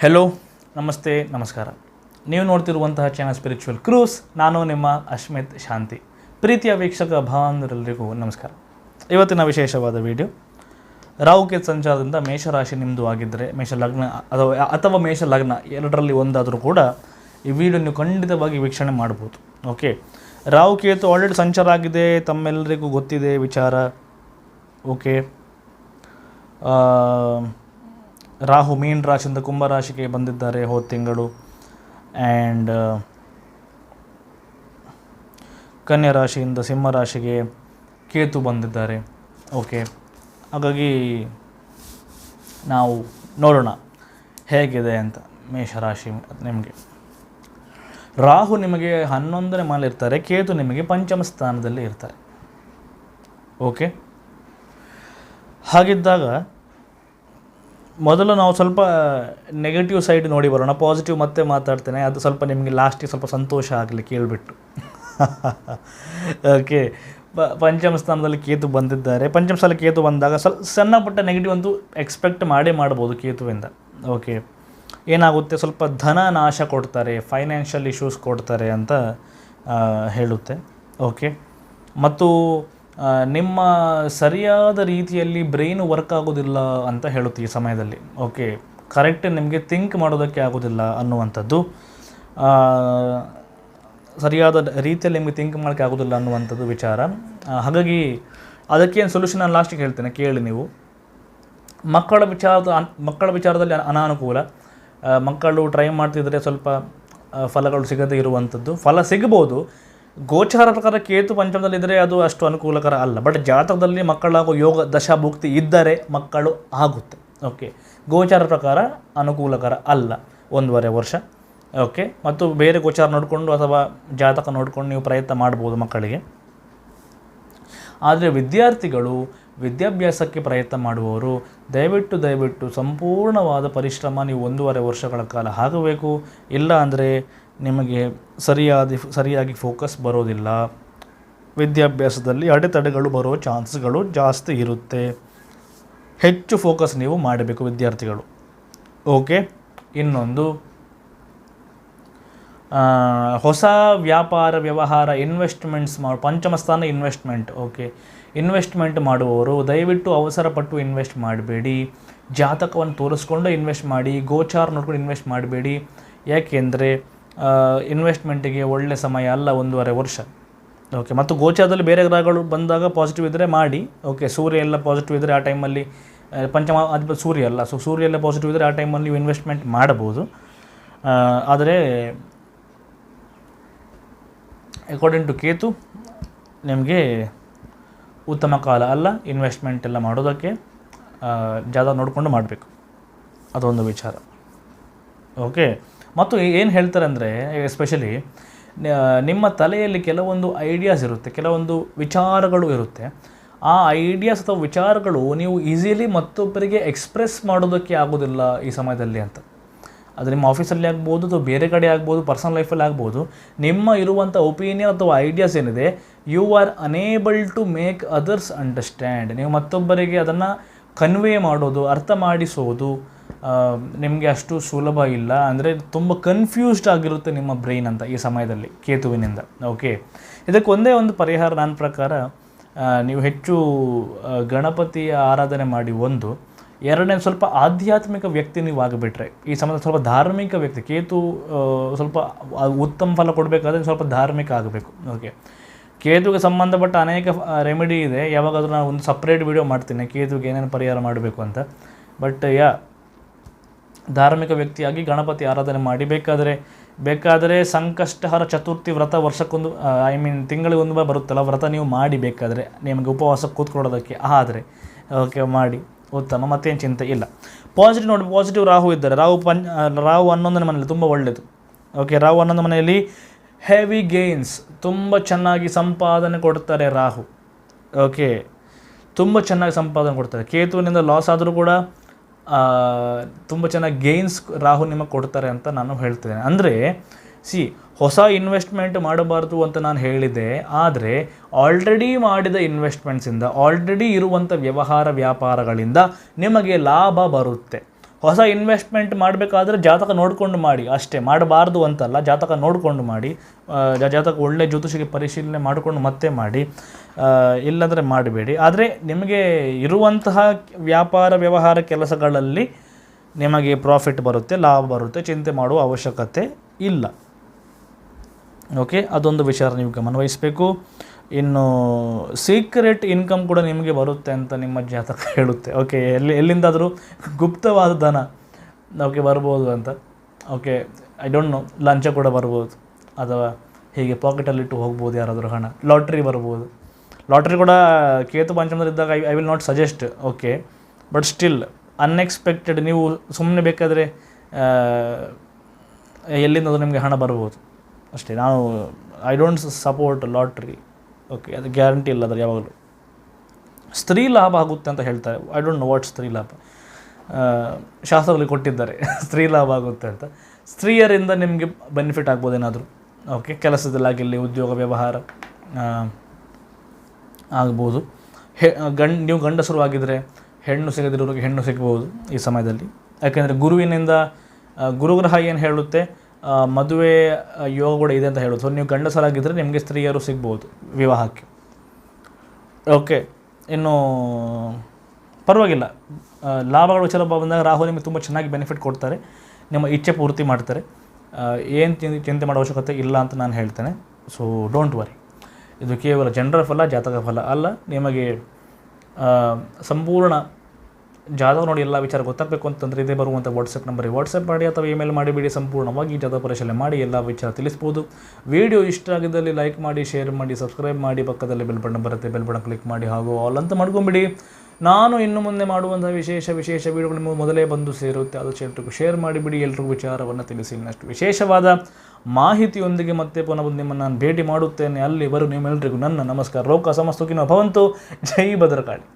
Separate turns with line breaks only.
Hello ನಮಸ್ತೆ, ನಮಸ್ಕಾರ. ನೀವು ನೋಡ್ತಿರುವಂತಹ ಚಾನಲ್ ಸ್ಪಿರಿಚುವಲ್ ಕ್ರೂಸ್ ನಾನು ನಿಮ್ಮ ಅಶ್ಮಿತ್ ಶಾಂತಿ. ಪ್ರೀತಿಯ ವೀಕ್ಷಕ ಭಾವಂದರೆಲ್ಲರಿಗೂ ನಮಸ್ಕಾರ. ಇವತ್ತಿನ ವಿಶೇಷವಾದ ವಿಡಿಯೋ ರಾಹುಕೇತ್ ಸಂಚಾರದಿಂದ ಮೇಷರಾಶಿ ನಿಮ್ಮದು ಆಗಿದ್ದರೆ ಮೇಷ ಲಗ್ನ, ಅಥವಾ ಅಥವಾ ಮೇಷ ಲಗ್ನ ಎರಡರಲ್ಲಿ ಒಂದಾದರೂ ಕೂಡ ಈ ವಿಡಿಯೋ ನೀವು ಖಂಡಿತವಾಗಿ ವೀಕ್ಷಣೆ ಮಾಡ್ಬೋದು. ಓಕೆ ರಾಹುಕೇತು ಆಲ್ರೆಡಿ ಸಂಚಾರ ಆಗಿದೆ ತಮ್ಮೆಲ್ಲರಿಗೂ ಗೊತ್ತಿದೆ ವಿಚಾರ. ಓಕೆ ರಾಹು ಮೀನ್ ರಾಶಿಯಿಂದ ಕುಂಭ ರಾಶಿಗೆ ಬಂದಿದ್ದಾರೆ ಹೋದ ತಿಂಗಳು. ಆ್ಯಂಡ್ ಕನ್ಯಾ ರಾಶಿಯಿಂದ ಸಿಂಹ ರಾಶಿಗೆ ಕೇತು ಬಂದಿದ್ದಾರೆ. ಓಕೆ ಹಾಗಾಗಿ ನಾವು ನೋಡೋಣ ಹೇಗಿದೆ ಅಂತ ಮೇಷರಾಶಿ ನಿಮಗೆ. ರಾಹು ನಿಮಗೆ ಹನ್ನೊಂದನೇ ಮನೆ ಇರ್ತಾರೆ, ಕೇತು ನಿಮಗೆ ಪಂಚಮ ಸ್ಥಾನದಲ್ಲಿ ಇರ್ತಾರೆ. ಓಕೆ ಹಾಗಿದ್ದಾಗ ಮೊದಲು ನಾವು ಸ್ವಲ್ಪ ನೆಗೆಟಿವ್ ಸೈಡ್ ನೋಡಿ ಬರೋಣ. ಪಾಸಿಟಿವ್ ಮತ್ತೆ ಮಾತಾಡ್ತೇನೆ. ಅದು ಸ್ವಲ್ಪ ನಿಮಗೆ ಲಾಸ್ಟಿಗೆ ಸ್ವಲ್ಪ ಸಂತೋಷ ಆಗಲಿ ಕೇಳಿಬಿಟ್ಟು. ಓಕೆ ಪಂಚಮ ಸ್ಥಾನದಲ್ಲಿ ಕೇತು ಬಂದಿದ್ದಾರೆ. ಪಂಚಮ ಸ್ಥಾನ ಕೇತು ಬಂದಾಗ ಸ್ವಲ್ಪ ಸಣ್ಣ ಪುಟ್ಟ ನೆಗೆಟಿವ್ ಅಂತೂ ಎಕ್ಸ್ಪೆಕ್ಟ್ ಮಾಡೇ ಮಾಡ್ಬೋದು ಕೇತುವಿಂದ. ಓಕೆ ಏನಾಗುತ್ತೆ? ಸ್ವಲ್ಪ ಧನ ನಾಶ ಕೊಡ್ತಾರೆ ಫೈನಾನ್ಷಿಯಲ್ ಇಶ್ಯೂಸ್ ಕೊಡ್ತಾರೆ ಅಂತ ಹೇಳುತ್ತೆ. ಓಕೆ ಮತ್ತು ನಿಮ್ಮ ಸರಿಯಾದ ರೀತಿಯಲ್ಲಿ ಬ್ರೈನ್ ವರ್ಕ್ ಆಗೋದಿಲ್ಲ ಅಂತ ಹೇಳುತ್ತೆ ಈ ಸಮಯದಲ್ಲಿ. ಓಕೆ ಕರೆಕ್ಟ್ ನಿಮಗೆ ಥಿಂಕ್ ಮಾಡೋದಕ್ಕೆ ಆಗೋದಿಲ್ಲ ಅನ್ನುವಂಥದ್ದು. ಸರಿಯಾದ ರೀತಿಯಲ್ಲಿ ನಿಮಗೆ ಥಿಂಕ್ ಮಾಡೋಕ್ಕೆ ಆಗೋದಿಲ್ಲ ಅನ್ನುವಂಥದ್ದು ವಿಚಾರ. ಹಾಗಾಗಿ ಅದಕ್ಕೇನು ಸೊಲ್ಯೂಷನ್ ನಾನು ಲಾಸ್ಟಿಗೆ ಹೇಳ್ತೇನೆ, ಕೇಳಿ ನೀವು. ಮಕ್ಕಳ ವಿಚಾರದ ಮಕ್ಕಳ ವಿಚಾರದಲ್ಲಿ ಅನಾನುಕೂಲ. ಮಕ್ಕಳು ಟ್ರೈ ಮಾಡ್ತಿದ್ರೆ ಸ್ವಲ್ಪ ಫಲಗಳು ಸಿಗದೇ ಇರುವಂಥದ್ದು. ಫಲ ಸಿಗ್ಬೋದು ಗೋಚಾರ ಪ್ರಕಾರ ಕೇತು ಪಂಚಮದಲ್ಲಿದ್ದರೆ ಅದು ಅಷ್ಟು ಅನುಕೂಲಕರ ಅಲ್ಲ. ಬಟ್ ಜಾತಕದಲ್ಲಿ ಮಕ್ಕಳಾಗೋ ಯೋಗ ದಶಾಭುಕ್ತಿ ಇದ್ದರೆ ಮಕ್ಕಳು ಆಗುತ್ತೆ. ಓಕೆ ಗೋಚಾರ ಪ್ರಕಾರ ಅನುಕೂಲಕರ ಅಲ್ಲ. ಒಂದೂವರೆ ವರ್ಷ. ಓಕೆ ಮತ್ತು ಬೇರೆ ಗೋಚಾರ ನೋಡಿಕೊಂಡು ಅಥವಾ ಜಾತಕ ನೋಡಿಕೊಂಡು ನೀವು ಪ್ರಯತ್ನ ಮಾಡ್ಬೋದು ಮಕ್ಕಳಿಗೆ. ಆದರೆ ವಿದ್ಯಾರ್ಥಿಗಳು ವಿದ್ಯಾಭ್ಯಾಸಕ್ಕೆ ಪ್ರಯತ್ನ ಮಾಡುವವರು, ದಯವಿಟ್ಟು ದಯವಿಟ್ಟು ಸಂಪೂರ್ಣವಾದ ಪರಿಶ್ರಮ ನೀವು ಒಂದೂವರೆ ವರ್ಷಗಳ ಕಾಲ ಆಗಬೇಕು. ಇಲ್ಲ ಅಂದರೆ ನಿಮಗೆ ಸರಿಯಾದ ಸರಿಯಾಗಿ ಫೋಕಸ್ ಬರೋದಿಲ್ಲ. ವಿದ್ಯಾಭ್ಯಾಸದಲ್ಲಿ ಅಡೆತಡೆಗಳು ಬರೋ ಚಾನ್ಸ್ಗಳು ಜಾಸ್ತಿ ಇರುತ್ತೆ. ಹೆಚ್ಚು ಫೋಕಸ್ ನೀವು ಮಾಡಬೇಕು ವಿದ್ಯಾರ್ಥಿಗಳು. ಓಕೆ ಇನ್ನೊಂದು. ಹೊಸ ವ್ಯಾಪಾರ ವ್ಯವಹಾರ ಇನ್ವೆಸ್ಟ್ಮೆಂಟ್ಸ್ ಮಾಡಿ ಪಂಚಮ ಸ್ಥಾನ ಇನ್ವೆಸ್ಟ್ಮೆಂಟ್ ಓಕೆ ಇನ್ವೆಸ್ಟ್ಮೆಂಟ್ ಮಾಡುವವರು, ದಯವಿಟ್ಟು ಅವಸರಪಟ್ಟು ಇನ್ವೆಸ್ಟ್ ಮಾಡಬೇಡಿ. ಜಾತಕವನ್ನು ತೋರಿಸ್ಕೊಂಡು ಇನ್ವೆಸ್ಟ್ ಮಾಡಿ, ಗೋಚಾರ ನೋಡ್ಕೊಂಡು ಇನ್ವೆಸ್ಟ್ ಮಾಡಬೇಡಿ. ಯಾಕೆಂದರೆ ಇನ್ವೆಸ್ಟ್ಮೆಂಟಿಗೆ ಒಳ್ಳೆ ಸಮಯ ಅಲ್ಲ ಒಂದೂವರೆ ವರ್ಷ. ಓಕೆ ಮತ್ತು ಗೋಚಾರದಲ್ಲಿ ಬೇರೆ ಗ್ರಹಗಳು ಬಂದಾಗ ಪಾಸಿಟಿವ್ ಇದ್ದರೆ ಮಾಡಿ. ಓಕೆ ಸೂರ್ಯ ಎಲ್ಲ ಪಾಸಿಟಿವ್ ಇದ್ದರೆ ಆ ಟೈಮಲ್ಲಿ ಪಂಚಮ ಅದು ಸೂರ್ಯ ಅಲ್ಲ ಸೊ ಸೂರ್ಯ ಎಲ್ಲ ಪಾಸಿಟಿವ್ ಇದ್ದರೆ ಆ ಟೈಮಲ್ಲಿ ನೀವು ಇನ್ವೆಸ್ಟ್ಮೆಂಟ್ ಮಾಡಬಹುದು. ಆದರೆ ಅಕಾರ್ಡಿಂಗ್ ಟು ಕೇತು, ನಿಮಗೆ ಉತ್ತಮ ಕಾಲ ಅಲ್ಲ ಇನ್ವೆಸ್ಟ್ಮೆಂಟ್ ಎಲ್ಲ ಮಾಡೋದಕ್ಕೆ ಜಾದ ನೋಡಿಕೊಂಡು ಮಾಡಬೇಕು. ಅದೊಂದು ವಿಚಾರ. ಓಕೆ ಮತ್ತು ಏನು ಹೇಳ್ತಾರೆ ಅಂದರೆ ಎಸ್ಪೆಷಲಿ ನಿಮ್ಮ ತಲೆಯಲ್ಲಿ ಕೆಲವೊಂದು ಐಡಿಯಾಸ್ ಇರುತ್ತೆ, ಕೆಲವೊಂದು ವಿಚಾರಗಳು ಇರುತ್ತೆ. ಆ ಐಡಿಯಾಸ್ ಅಥವಾ ವಿಚಾರಗಳು ನೀವು ಈಸಿಲಿ ಮತ್ತೊಬ್ಬರಿಗೆ ಎಕ್ಸ್ಪ್ರೆಸ್ ಮಾಡೋದಕ್ಕೆ ಆಗೋದಿಲ್ಲ ಈ ಸಮಯದಲ್ಲಿ ಅಂತ. ಅದು ನಿಮ್ಮ ಆಫೀಸಲ್ಲಿ ಆಗ್ಬೋದು ಅಥವಾ ಬೇರೆ ಕಡೆ ಆಗ್ಬೋದು ಪರ್ಸನಲ್ ಲೈಫಲ್ಲಿ ಆಗ್ಬೋದು. ನಿಮ್ಮ ಇರುವಂಥ ಒಪಿನಿಯನ್ ಅಥವಾ ಐಡಿಯಾಸ್ ಏನಿದೆ you are unable to make others understand ನೀವು ಮತ್ತೊಬ್ಬರಿಗೆ ಅದನ್ನು ಕನ್ವೇ ಮಾಡೋದು, ಅರ್ಥ ಮಾಡಿಸೋದು ನಿಮಗೆ ಅಷ್ಟು ಸುಲಭ ಇಲ್ಲ. ಅಂದರೆ ತುಂಬ ಕನ್ಫ್ಯೂಸ್ಡ್ ಆಗಿರುತ್ತೆ ನಿಮ್ಮ ಬ್ರೈನ್ ಅಂತ ಈ ಸಮಯದಲ್ಲಿ, ಕೇತುವಿನಿಂದ. ಓಕೆ ಇದಕ್ಕೆ ಒಂದೇ ಒಂದು ಪರಿಹಾರ ನನ್ನ ಪ್ರಕಾರ ನೀವು ಹೆಚ್ಚು ಗಣಪತಿಯ ಆರಾಧನೆ ಮಾಡಿ ಒಂದು, ಎರಡನೇ ಸ್ವಲ್ಪ ಆಧ್ಯಾತ್ಮಿಕ ವ್ಯಕ್ತಿ ನೀವು ಆಗಿಬಿಟ್ರೆ, ಈ ಸಮಯದಲ್ಲಿ ಸ್ವಲ್ಪ ಧಾರ್ಮಿಕ ವ್ಯಕ್ತಿ, ಕೇತು ಸ್ವಲ್ಪ ಉತ್ತಮ ಫಲ ಕೊಡಬೇಕಾದ್ರೆ ಸ್ವಲ್ಪ ಧಾರ್ಮಿಕ ಆಗಬೇಕು. ಓಕೆ ಕೇತುಗೆ ಸಂಬಂಧಪಟ್ಟ ಅನೇಕ ರೆಮಿಡಿ ಇದೆ. ಯಾವಾಗಾದರೂ ನಾನು ಒಂದು ಸಪ್ರೇಟ್ ವಿಡಿಯೋ ಮಾಡ್ತೀನಿ ಕೇತುಗೆ ಏನೇನು ಪರಿಹಾರ ಮಾಡಬೇಕು ಅಂತ. ಬಟ್ ಯಾ ಧಾರ್ಮಿಕ ವ್ಯಕ್ತಿಯಾಗಿ ಗಣಪತಿ ಆರಾಧನೆ ಮಾಡಿ. ಬೇಕಾದರೆ ಬೇಕಾದರೆ ಸಂಕಷ್ಟಹರ ಚತುರ್ಥಿ ವ್ರತ ವರ್ಷಕ್ಕೊಂದು ಐ ಮೀನ್ ತಿಂಗಳಿಗೊಂದು ಬಾರಿ ಬರುತ್ತಲ್ಲ, ವ್ರತ ನೀವು ಮಾಡಿ ಬೇಕಾದರೆ, ನಿಮಗೆ ಉಪವಾಸ ಕೂತ್ಕೊಳ್ಳೋದಕ್ಕೆ. ಆದರೆ, ಓಕೆ, ಮಾಡಿ, ಉತ್ತಮ, ಮತ್ತೇನು ಚಿಂತೆ ಇಲ್ಲ. ಪಾಸಿಟಿವ್ ನೋಡಿ ಪಾಸಿಟಿವ್ ರಾಹು ಇದ್ದಾರೆ. ರಾಹು ಪಂಚ ರಾಹು ಹನ್ನೊಂದನೇ ಮನೆಯಲ್ಲಿ, ತುಂಬ ಒಳ್ಳೆಯದು ಓಕೆ, ರಾಹು ಹನ್ನೊಂದು ಮನೆಯಲ್ಲಿ ಹೆವಿ ಗೇನ್ಸ್ ತುಂಬ ಚೆನ್ನಾಗಿ ಸಂಪಾದನೆ ಕೊಡ್ತಾರೆ ರಾಹು. ಓಕೆ, ತುಂಬ ಚೆನ್ನಾಗಿ ಸಂಪಾದನೆ ಕೊಡ್ತಾರೆ. ಕೇತುವಿನಿಂದ ಲಾಸ್ ಆದರೂ ಕೂಡ ತುಂಬ ಚೆನ್ನಾಗಿ ಗೇನ್ಸ್ ರಾಹು ನಿಮಗೆ ಕೊಡ್ತಾರೆ ಅಂತ ನಾನು ಹೇಳ್ತೇನೆ. ಅಂದರೆ ಸಿ ಹೊಸ ಇನ್ವೆಸ್ಟ್ಮೆಂಟ್ ಮಾಡಬಾರ್ದು ಅಂತ ನಾನು ಹೇಳಿದೆ ಆದರೆ ಆಲ್ರೆಡಿ ಮಾಡಿದ ಇನ್ವೆಸ್ಟ್ಮೆಂಟ್ಸಿಂದ ಆಲ್ರೆಡಿ ಇರುವಂಥ ವ್ಯವಹಾರ ವ್ಯಾಪಾರಗಳಿಂದ ನಿಮಗೆ ಲಾಭ ಬರುತ್ತೆ. ಹೊಸ ಇನ್ವೆಸ್ಟ್ಮೆಂಟ್ ಮಾಡಬೇಕಾದ್ರೆ ಜಾತಕ ನೋಡಿಕೊಂಡು ಮಾಡಿ. ಅಷ್ಟೇ, ಮಾಡಬಾರ್ದು ಅಂತಲ್ಲ, ಜಾತಕ ನೋಡಿಕೊಂಡು ಮಾಡಿ. ಜಾತಕ ಒಳ್ಳೆ ಜ್ಯೋತಿಷಿಗೆ ಪರಿಶೀಲನೆ ಮಾಡಿಕೊಂಡು ಮತ್ತೆ ಮಾಡಿ. ಇಲ್ಲಾಂದರೆ ಮಾಡಬೇಡಿ. ಆದರೆ ನಿಮಗೆ ಇರುವಂತಹ ವ್ಯಾಪಾರ ವ್ಯವಹಾರ ಕೆಲಸಗಳಲ್ಲಿ ನಿಮಗೆ ಪ್ರಾಫಿಟ್ ಬರುತ್ತೆ, ಲಾಭ ಬರುತ್ತೆ, ಚಿಂತೆ ಮಾಡುವ ಅವಶ್ಯಕತೆ ಇಲ್ಲ. ಓಕೆ ಅದೊಂದು ವಿಚಾರ ನೀವು ಗಮನವಹಿಸಬೇಕು. ಇನ್ನು ಸೀಕ್ರೆಟ್ ಇನ್ಕಮ್ ಕೂಡ ನಿಮಗೆ ಬರುತ್ತೆ ಅಂತ ನಿಮ್ಮ ಜಾತಕ ಹೇಳುತ್ತೆ. ಓಕೆ ಎಲ್ಲಿ, ಎಲ್ಲಿಂದಾದರೂ ಗುಪ್ತವಾದ ಧನ ಓಕೆ ಬರ್ಬೋದು ಅಂತ. ಓಕೆ ಐ ಡೋಂಟ್ ನೋ ಲಂಚ ಕೂಡ ಬರ್ಬೋದು. ಅಥವಾ ಹೀಗೆ ಪಾಕೆಟಲ್ಲಿಟ್ಟು ಹೋಗ್ಬೋದು ಯಾರಾದರೂ ಹಣ. ಲಾಟ್ರಿ ಬರ್ಬೋದು. ಲಾಟ್ರಿ ಕೂಡ Ketu ಪಂಚಮದಲ್ಲಿದ್ದಾಗ I I will not suggest okay but still unexpected ನೀವು ಸುಮ್ಮನೆ ಬೇಕಾದರೆ ಎಲ್ಲಿಂದಾದರೂ ನಿಮಗೆ ಹಣ ಬರ್ಬೋದು. ಅಷ್ಟೇ, ನಾವು I don't support lottery okay ಅದು ಗ್ಯಾರಂಟಿ ಇಲ್ಲ ಅದ್ರ ಯಾವಾಗಲೂ. ಸ್ತ್ರೀ ಲಾಭ ಆಗುತ್ತೆ ಅಂತ ಹೇಳ್ತಾರೆ. ಐ ಡೋಂಟ್ ನೋ ವಾಟ್ ಸ್ತ್ರೀ ಲಾಭ. ಶಾಸ್ತ್ರದಲ್ಲಿ ಕೊಟ್ಟಿದ್ದಾರೆ. ಸ್ತ್ರೀ ಲಾಭ ಆಗುತ್ತೆ ಅಂತ. ಸ್ತ್ರೀಯರಿಂದ ನಿಮಗೆ ಬೆನಿಫಿಟ್ ಆಗ್ಬೋದೇನಾದರೂ? ಓಕೆ ಕೆಲಸದಲ್ಲಾಗಿರಲಿ, ಉದ್ಯೋಗ, ವ್ಯವಹಾರ ಆಗ್ಬೋದು. ಹೆ, ಗಂಡ್, ನೀವು ಗಂಡಸರು ಆಗಿದ್ದರೆ ಹೆಣ್ಣು ಸಿಗದಿರೋರಿಗೆ ಹೆಣ್ಣು ಸಿಗ್ಬೋದು ಈ ಸಮಯದಲ್ಲಿ. ಯಾಕೆಂದರೆ ಗುರುವಿನಿಂದ ಗುರುಗ್ರಹ ಏನು ಹೇಳುತ್ತೆ? ಮದುವೆ ಯೋಗ ಕೂಡ ಇದೆ ಅಂತ ಹೇಳೋದು. ಸೊ ನೀವು ಗಂಡಸರಾಗಿದ್ದರೆ ನಿಮಗೆ ಸ್ತ್ರೀಯರು ಸಿಗ್ಬೋದು ವಿವಾಹಕ್ಕೆ. ಓಕೆ ಇನ್ನು, ಪರವಾಗಿಲ್ಲ. ಲಾಭಗಳು ಚಲೋ ಬಂದಾಗ ರಾಹು ನಿಮಗೆ ತುಂಬ ಚೆನ್ನಾಗಿ ಬೆನಿಫಿಟ್ ಕೊಡ್ತಾರೆ. ನಿಮ್ಮ ಇಚ್ಛೆ ಪೂರ್ತಿ ಮಾಡ್ತಾರೆ. ಏನು ಚಿಂತೆ ಮಾಡೋ ಅವಶ್ಯಕತೆ ಇಲ್ಲ ಅಂತ ನಾನು ಹೇಳ್ತೇನೆ. ಸೊ ಡೋಂಟ್ ವರಿ ಇದು ಕೇವಲ ಜನರ ಫಲ, ಜಾತಕ ಫಲ ಅಲ್ಲ. ನಿಮಗೆ ಸಂಪೂರ್ಣ ಜಾತಕ ನೋಡಿ ಎಲ್ಲ ವಿಚಾರ ಗೊತ್ತಾಗಬೇಕು ಅಂತಂದರೆ ಇದೇ ಬರುವಂಥ ವಾಟ್ಸಪ್ ನಂಬರಿಗೆ ವಾಟ್ಸಪ್ ಮಾಡಿ ಅಥವಾ ಇಮೇಲ್ ಮಾಡಿಬಿಡಿ ಸಂಪೂರ್ಣವಾಗಿ ಜಾಧವ್ ಪರಿಶೀಲನೆ ಮಾಡಿ, ಎಲ್ಲ ವಿಚಾರ ತಿಳಿಸ್ಬೋದು. ವಿಡಿಯೋ ಇಷ್ಟ ಆಗಿದ್ದಲ್ಲಿ ಲೈಕ್ ಮಾಡಿ ಶೇರ್ ಮಾಡಿ ಸಬ್ಸ್ಕ್ರೈಬ್ ಮಾಡಿ, ಪಕ್ಕದಲ್ಲಿ ಬೆಲ್ ಬಟನ್ ಬರುತ್ತೆ. ಬೆಲ್ ಬಟನ್ ಕ್ಲಿಕ್ ಮಾಡಿ ಹಾಗೂ ಆಲ್ ಅಂತ ಮಾಡ್ಕೊಂಬಿಡಿ. ನಾನು ಇನ್ನು ಮುಂದೆ ಮಾಡುವಂಥ ವಿಶೇಷ ವಿಶೇಷ ವಿಡಿಯೋಗಳು ನಿಮಗೆ ಮೊದಲೇ ಬಂದು ಸೇರುತ್ತೆ. ಅದು ಎಲ್ರಿಗೂ ಶೇರ್ ಮಾಡಿಬಿಡಿ ಎಲ್ರಿಗೂ ವಿಚಾರವನ್ನು ತಿಳಿಸಿ. ಇನ್ನಷ್ಟು ವಿಶೇಷವಾದ ಮಾಹಿತಿಯೊಂದಿಗೆ ಮತ್ತೆ ಪುನಃ ಬಂದು ನಿಮ್ಮನ್ನು ನಾನು ಭೇಟಿ ಮಾಡುತ್ತೇನೆ. ಅಲ್ಲಿವರೆಗೂ ನಿಮ್ಮೆಲ್ಲರಿಗೂ ನನ್ನ ನಮಸ್ಕಾರ. ಲೋಕ ಸಮಸ್ತುಕಿನ ಭವಂತು. ಜೈ ಭದ್ರಕಾಳಿ.